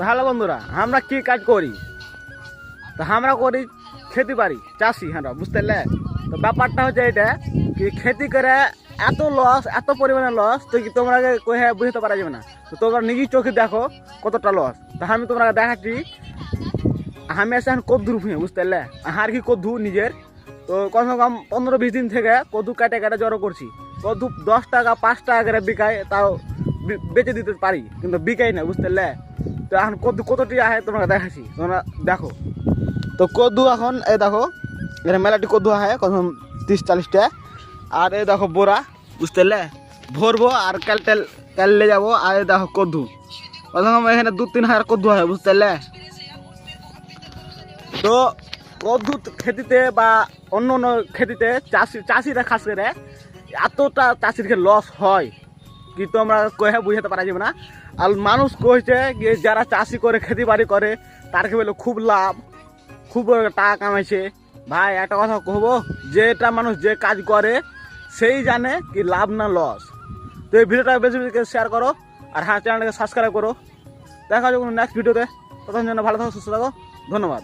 তো হ্যালো বন্ধুরা, আমরা কি কাজ করি? তো আমরা করি খেতে পারি, চাষি হ্যাঁ বুঝতে পারলে? তো ব্যাপারটা হচ্ছে এটা কি খেতি করে এত লস এত পরিমাণে লস তো কি তোমরা কহে বুঝতে পারা যাবে না। তো তোমরা নিজেই চোখে দেখো কতটা লস তো আমি তোমরা দেখাচ্ছি। আমি এসে এখন কদ্দুর ভুঁয়ে বুঝতে পারলে? আর কি কদ্দু নিজের। তো কমসে কম পনেরো বিশ দিন থেকে কদ্দু কাটে কাটে জড়ো করছি। কদ্দু দশ টাকা, পাঁচ টাকা করে বিকায় তাও বেচে দিতে পারি, কিন্তু বিকাই না, বুঝতে পারলে? তো এখন কদ্দু কতটি আহে তোমরা দেখাচ্ছি। তোমরা দেখো। তো কদ্দু এখন, এই দেখো, এখানে মেলাটি কদ্দু আহে কত তিরিশ চালিশটা আর এই দেখো বোরা বুঝতে পারলে? ভরবো আর কাল টেল কাললে যাব, আর এই দেখো কদ্দু প্রথম এখানে দু তিন হাজার কদ্দু হয় বুঝতে পারলে? তো কদ্দু খেতিতে বা অন্য অন্য খেতিতে চাষি চাষিরা খাস করে, এতটা চাষির লস হয়। কি তোমরা কহে বুঝাতে পারা যাবে না। আর মানুষ কইছে যে যারা চাষি করে, খেতি বাড়ি করে তারকে বলে খুব লাভ, খুব টাকা কামাইছে। ভাই, একটা কথা কহবো যেটা মানুষ যে কাজ করে, সেই জানে কি লাভ না লস। তো এই ভিডিওটা বেশি বেশি শেয়ার করো, আর হ্যাঁ চ্যানেলটাকে সাবস্ক্রাইব করো। দেখা যাবে নেক্সট ভিডিওতে তখন জন্য ভালো থাকো, সুস্থ থাকো। ধন্যবাদ।